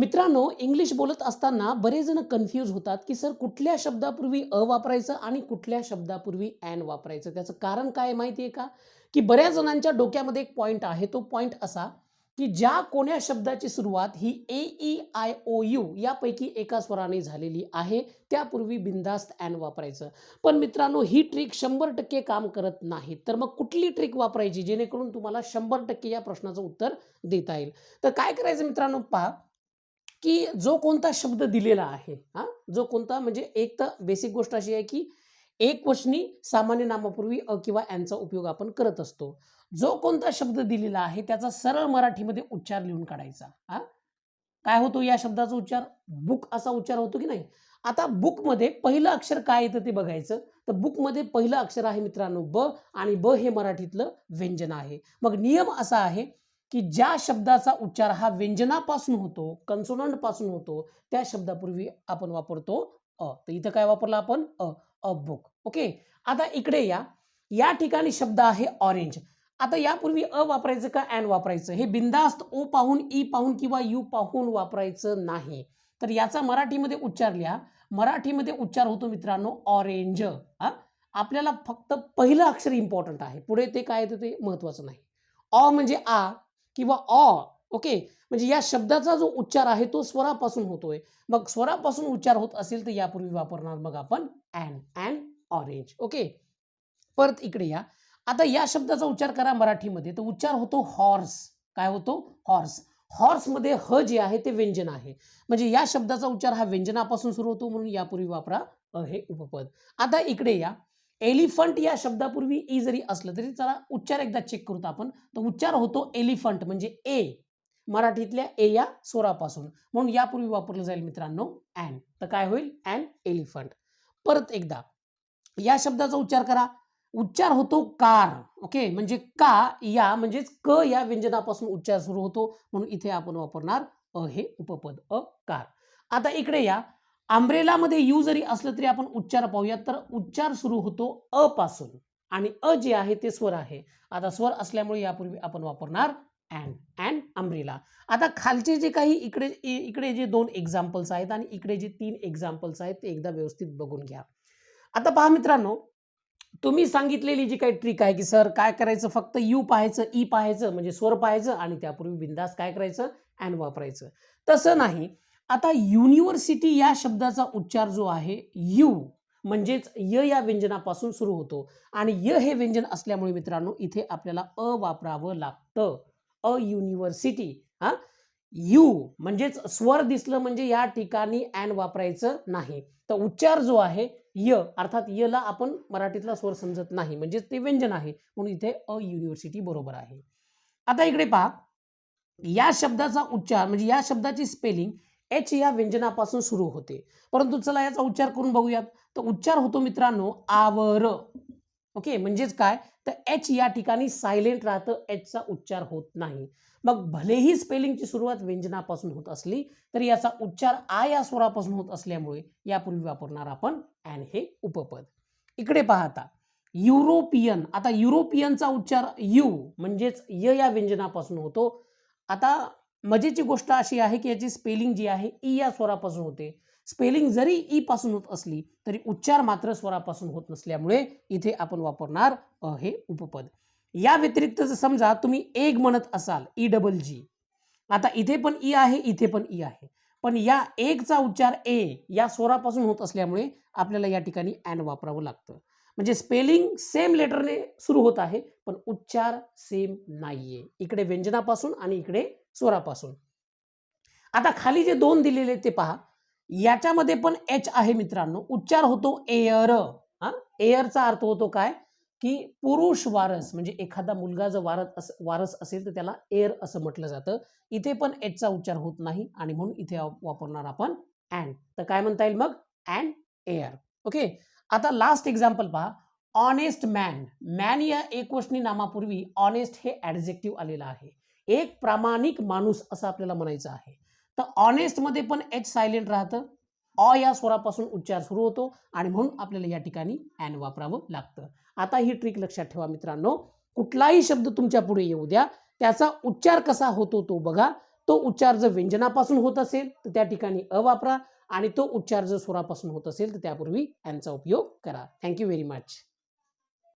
मित्रांनो इंग्लिश बोलत असताना बरेच जण कन्फ्यूज होतात की सर कुठल्या शब्दापूर्वी अ वापरायचं आणि कुठल्या शब्दापूर्वी ॲन वापरायचं? त्याचं कारण काय माहिती आहे का? की बऱ्याच जणांच्या डोक्यामध्ये एक पॉईंट आहे. तो पॉईंट असा की ज्या कोण्या शब्दाची सुरुवात ही A E I O U यापैकी एका स्वराने झालेली आहे त्यापूर्वी बिंदास्त ॲन वापरायचं. पण मित्रांनो ही ट्रिक शंभर टक्के काम करत नाही. तर मग कुठली ट्रिक वापरायची? जेणेकरून तुम्हाला शंभर टक्के या प्रश्नाचं उत्तर देता येईल. तर काय करायचं मित्रांनो? पहा. की जो कोणता शब्द दिलेला आहे हा? जो कोणता म्हणजे एक तर बेसिक गोष्ट अशी आहे की एक वचनी सामान्य नामापूर्वी अ किंवा यांचा उपयोग आपण करत असतो. जो कोणता शब्द दिलेला आहे त्याचा सरळ मराठीमध्ये उच्चार लिहून काढायचा हा? काय होतो या शब्दाचा उच्चार? बुक असा उच्चार होतो की नाही? आता बुकमध्ये पहिलं अक्षर काय येतं ते बघायचं. तर बुकमध्ये पहिलं अक्षर आहे मित्रांनो ब आणि ब हे मराठीतलं व्यंजन आहे. मग नियम असा आहे की ज्या शब्दाचा उच्चार हा व्यंजनापासून होतो कन्सोनंटपासून होतो त्या शब्दापूर्वी आपण वापरतो अ. तर इथं काय वापरलं आपण? अ. A book. ओके? आता इकडे या. या ठिकाणी शब्द आहे ऑरेंज आता यापूर्वी अ वापरायचं का अँड वापरायचं? हे बिंदास्त ओ पाहून ई पाहून किंवा यू पाहून वापरायचं नाही. तर याचा मराठीमध्ये उच्चार लिहा. मराठीमध्ये उच्चार होतो मित्रांनो ऑरेंज हा? आपल्याला फक्त पहिलं अक्षर इम्पॉर्टंट आहे. पुढे ते काय येतं ते महत्वाचं नाही. अ म्हणजे आ किंवा ऑ ओके? म्हणजे या शब्दाचा जो उच्चार आहे तो स्वरापासून होतोय. मग स्वरापासून उच्चार होत असेल तर यापूर्वी वापरणार मग आपण ॲन अँड ऑरेंज ओके? परत इकडे या. आता या शब्दाचा उच्चार करा मराठीमध्ये. तर उच्चार होतो हॉर्स काय होतो? हॉर्स हॉर्समध्ये ह जे आहे ते व्यंजन आहे. म्हणजे या शब्दाचा उच्चार हा व्यंजनापासून सुरू होतो म्हणून यापूर्वी वापरा अ हे उपपद. आता इकडे या. एलिफंट या शब्दापूर्वी ई जरी असलं तरी चला उच्चार एकदा चेक करतो आपण. तर उच्चार होतो एलिफंट म्हणजे ए. मराठीतल्या ए या स्वरापासून. म्हणून यापूर्वी वापरलं जाईल मित्रांनो अँड. तर काय होईल? An elephant. परत एकदा. या शब्दाचा उच्चार करा. उच्चार होतो कार. ओके? म्हणजे का या म्हणजेच क या व्यंजनापासून उच्चार सुरू होतो. म्हणून इथे आपण वापरणार अ हे उपपद अ कार. आता इकडे या. आंब्रेलामध्ये यू जरी असलं तरी आपण उच्चार पाहूयात. तर उच्चार सुरू होतो अ पासून. आणि अ जे आहे ते स्वर आहे. आता स्वर असल्यामुळे यापूर्वी आपण वापरणार अँड. अँड अम्ब्रेला आता खालचे जे काही इकडे इकडे जे दोन एक्झाम्पल्स आहेत आणि इकडे जे तीन एक्झाम्पल्स आहेत ते एकदा व्यवस्थित बघून घ्या. आता पहा मित्रांनो तुम्ही सांगितलेली जी काही ट्रिक आहे की सर काय करायचं? फक्त यू पाहायचं ई पाहायचं म्हणजे स्वर पाहायचं आणि त्यापूर्वी बिंदास काय करायचं? अँड वापरायचं. तसं नाही. आता युनिव्हर्सिटी या शब्दाचा उच्चार जो आहे यू म्हणजेच य या व्यंजनापासून सुरू होतो. आणि य हे व्यंजन असल्यामुळे मित्रांनो इथे आपल्याला अ वापरावं लागतं. अ युनिव्हर्सिटी हा? यू म्हणजेच स्वर दिसलं म्हणजे या ठिकाणी अँड वापरायचं नाही. तर उच्चार जो आहे य अर्थात यला आपण मराठीतला स्वर समजत नाही म्हणजेच ते व्यंजन आहे. म्हणून इथे अ युनिव्हर्सिटी बरोबर आहे. आता इकडे पहा. या शब्दाचा उच्चार म्हणजे या शब्दाची स्पेलिंग एच या व्यंजनापासून सुरू होते. परंतु चला याचा उच्चार करून बघूयात. तर उच्चार होतो मित्रांनो आवर. ओके म्हणजेच काय? तर एच या ठिकाणी सायलेंट राहतं एचचा उच्चार होत नाही. मग भलेही स्पेलिंगची सुरुवात व्यंजनापासून होत असली तरी याचा उच्चार आ या स्वरापासून होत असल्यामुळे यापूर्वी वापरणार आपण अँड हे उपपद. इकडे पाहता युरोपियन आता युरोपियनचा उच्चार यू म्हणजेच य या व्यंजनापासून होतो. आता मजेची गोष्ट अशी आहे की याची स्पेलिंग जी आहे ई या स्वरापासून होते. स्पेलिंग जरी ई पासून होत असली तरी उच्चार मात्र स्वरापासून होत नसल्यामुळे इथे आपण वापरणार अ हे उपपद. या व्यतिरिक्त जर समजा तुम्ही एग म्हणत असाल ई डबल जी आता इथे पण ई आहे इथे पण ई आहे. पण या एकचा उच्चार ए या स्वरापासून होत असल्यामुळे आपल्याला या ठिकाणी अँड वापरावं लागतं. म्हणजे स्पेलिंग सेम लेटरने सुरू होत आहे पण उच्चार सेम नाहीये. इकडे व्यंजनापासून आणि इकडे स्वरापासून आता खाली जे दोन दिलेले ते पहा. याच्यामध्ये पण एच आहे मित्रांनो. उच्चार होतो एअर. हा? एअरचा अर्थ होतो काय? की पुरुष वारस म्हणजे एखादा मुलगा जर वारस अस वारस असेल तर त्याला एअर असं म्हटलं जातं. इथे पण एचचा उच्चार होत नाही आणि म्हणून इथे वापरणार आपण अँड तर काय म्हणता येईल मग? अँड एअर ओके आता लास्ट एक्झाम्पल पहा. ऑनेस्ट मॅन मॅन या एकवशनी नामापूर्वी ऑनेस्ट हे ॲडजेक्टिव्ह आलेलं आहे. एक प्रामाणिक माणूस असं आपल्याला म्हणायचं आहे. तर ऑनेस्टमध्ये पण एच सायलेंट राहतं. अ या स्वरापासून उच्चार सुरू होतो आणि म्हणून आपल्याला या ठिकाणी ॲन वापरावं लागतं. आता ही ट्रिक लक्षात ठेवा मित्रांनो. कुठलाही शब्द तुमच्यापुढे येऊ द्या. त्याचा उच्चार कसा होतो तो बघा. तो उच्चार जर व्यंजनापासून होत असेल तर त्या ठिकाणी अ वापरा. आणि तो उच्चार जर स्वरापासून होत असेल तर त्यापूर्वी अँडचा उपयोग करा. Thank you very much